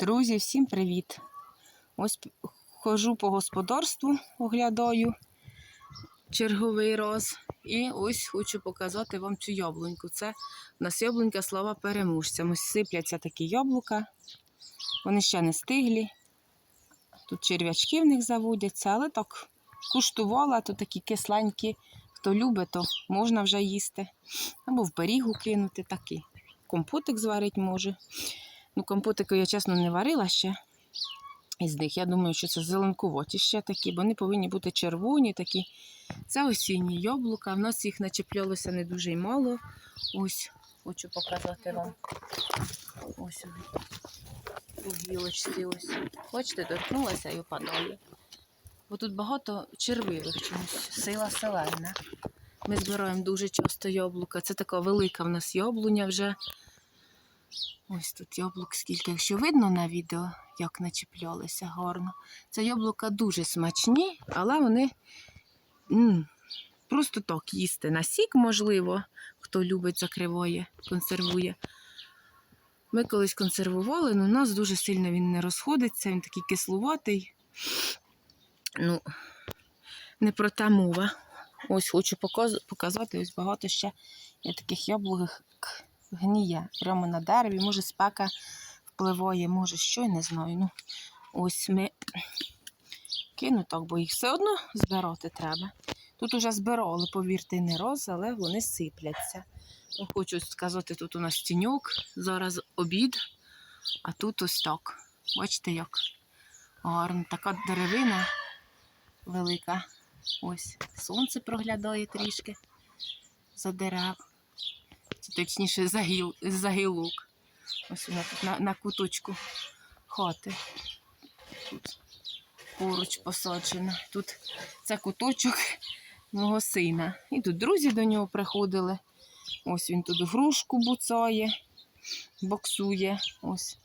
Друзі, всім привіт! Ось ходжу по господарству, оглядаю черговий раз. І ось хочу показати вам цю яблуньку. Це у нас яблунька слава переможцям. Ось сипляться такі яблука. Вони ще не стиглі. Тут черв'ячки в них заводяться, але так куштувала, то такі кисленькі. Хто любить, то можна вже їсти. Або в пирігу кинути такі. Компотик зварить може. Ну, компотику я чесно не варила ще із них. Я думаю, що це зеленкуваті ще такі, бо вони повинні бути червоні такі. Це осінні яблука. В нас їх начеплялося не дуже й мало. Ось, хочу показати вам. Ось у гілочці. Ось. Бачите, торкнулася і опадає. Бо тут багато червивих чомусь, сила селена. Ми збираємо дуже часто яблука. Це така велика в нас яблуня вже. Ось тут яблук скільки, якщо видно на відео, як начіплялися гарно. Це яблука дуже смачні, але вони просто так їсти. На сік, можливо, хто любить, закриває, консервує. Ми колись консервували, але у нас дуже сильно він не розходиться, він такий кислуватий. Ну, не про те мова. Ось хочу показ- показати, ось багато ще є таких яблук гніє прямо на дереві. Може, спека впливає, може, що, я не знаю. Ну, ось ми кину так, бо їх все одно збирати треба. Тут уже збирали, повірте, не роз, але вони сипляться. Ну, Хочу сказати, тут у нас тіньок, зараз обід, а тут ось так. Бачите, як гарно. Така деревина велика. Ось сонце проглядає трішки за дерев. Точніше за, гіл, за гілок. Ось вона тут на, на куточку хати. Тут поруч посаджена. Тут це куточок мого сина. І тут друзі до нього приходили. Ось він тут грушку буцає, боксує. Ось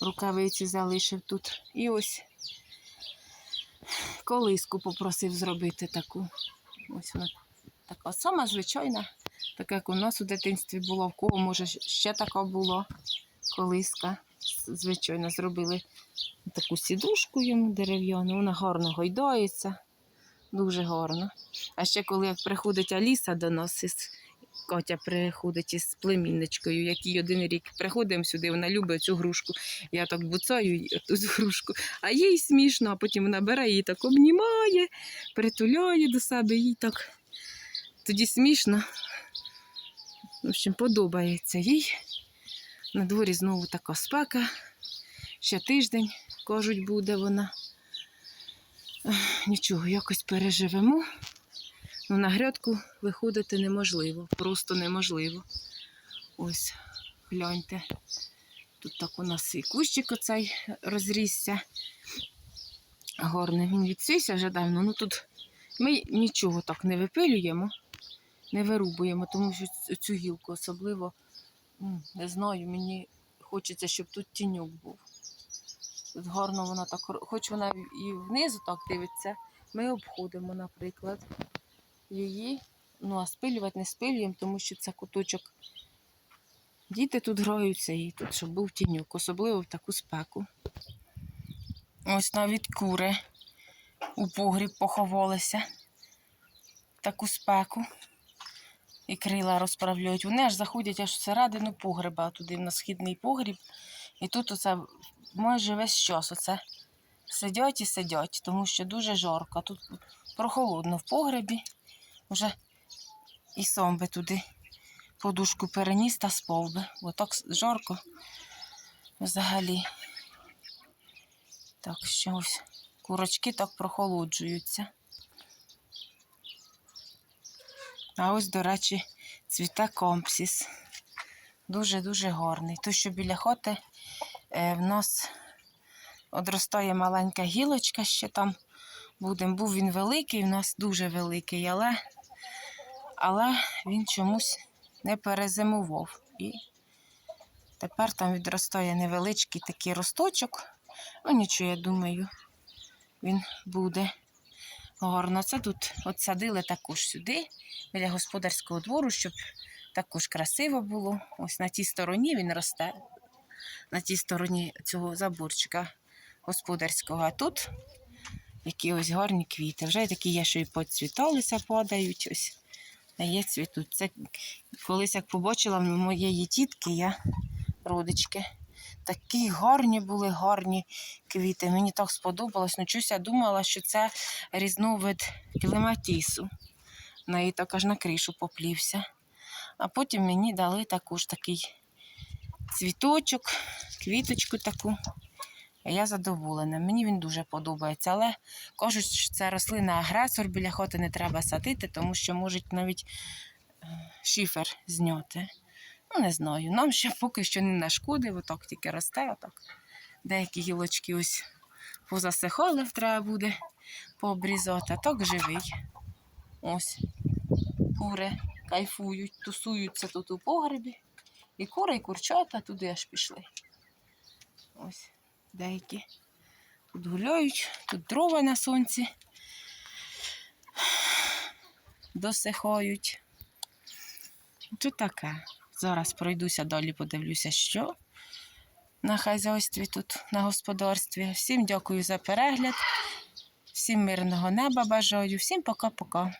рукавиці залишив тут. І ось колиску попросив зробити таку. Ось вона така сама звичайна, така як у нас у дитинстві була, в кого може ще така була колиска. Звичайно, зробили таку сідушку йому дерев'яну, вона гарно гойдається, дуже гарно. А ще коли як приходить Аліса до нас, із Катя приходить із племінничкою, який один рік приходимо сюди, вона любить цю грушку. Я так буцаю ту грушку, а їй смішно, а потім вона бере її так обнімає, притуляє до себе, їй так тоді смішно. В общем, подобається їй. На дворі знову така спека. Ще тиждень, кажуть, буде вона. Нічого, якось переживемо. Ну, на грядку виходити неможливо, просто неможливо. Ось, гляньте. Тут так у нас і кущик оцей розрісся. Гарний. Він відсвівся вже давно. Ну тут ми нічого так не випилюємо, не вирубуємо, тому що цю гілку особливо не знаю, мені хочеться, щоб тут тіньок був. Тут гарно вона так, хоч вона і внизу так дивиться, ми обходимо, наприклад, її. Ну, а спилювати не спилюємо, тому що це куточок. Діти тут граються і тут, щоб був тіньок, особливо в таку спеку. Ось навіть кури у погріб поховалися в таку спеку. І крила розправляють. Вони аж заходять аж всередину погреба, туди на східний погріб. І тут оце майже весь час оце сидять і сидять, тому що дуже жарко. Тут прохолодно в погребі. Вже і сам би туди подушку переніс та спав би, бо так жарко взагалі. Так що ось курочки так прохолоджуються. А ось, до речі, цвіте компсіс. Дуже-дуже гарний. Той, що біля хоти, е, в нас одростає маленька гілочка, ще там буде. Був він великий, в нас дуже великий, але, але він чомусь не перезимував. І тепер там відростає невеличкий такий росточок. Ну, нічого, я думаю, він буде гарно. Це тут от садили також сюди, біля господарського двору, щоб також красиво було. Ось на тій стороні він росте. на тій стороні цього заборчика господарського. А тут які ось гарні квіти. Вже такі є, що і поцвіталися, падають. Ось. А є цвітуть. Це колись як побачила моєї тітки, я родички. Такі гарні були гарні квіти. Мені так сподобалось. Ну, чусь я думала, що це різновид клематісу. На її так аж на кришу поплівся. А потім мені дали також такий цвіточок, квіточку таку. Я задоволена. Мені він дуже подобається. Але кажуть, що це рослина агресор, біля хоти не треба садити, тому що можуть навіть е, шифер зняти. Ну, не знаю. Нам ще поки що не нашкодив, отак тільки росте. Отак. Деякі гілочки ось позасихали, треба буде пообрізати, а так живий. Ось. Кури кайфують, тусуються тут у погребі. І кури, і курчата туди аж пішли. Ось деякі. Тут гуляють, тут дрова на сонці досихають. Тут таке. Зараз пройдуся далі, подивлюся, що на хазяйстві тут на господарстві. Всім дякую за перегляд, всім мирного неба бажаю, всім пока-пока.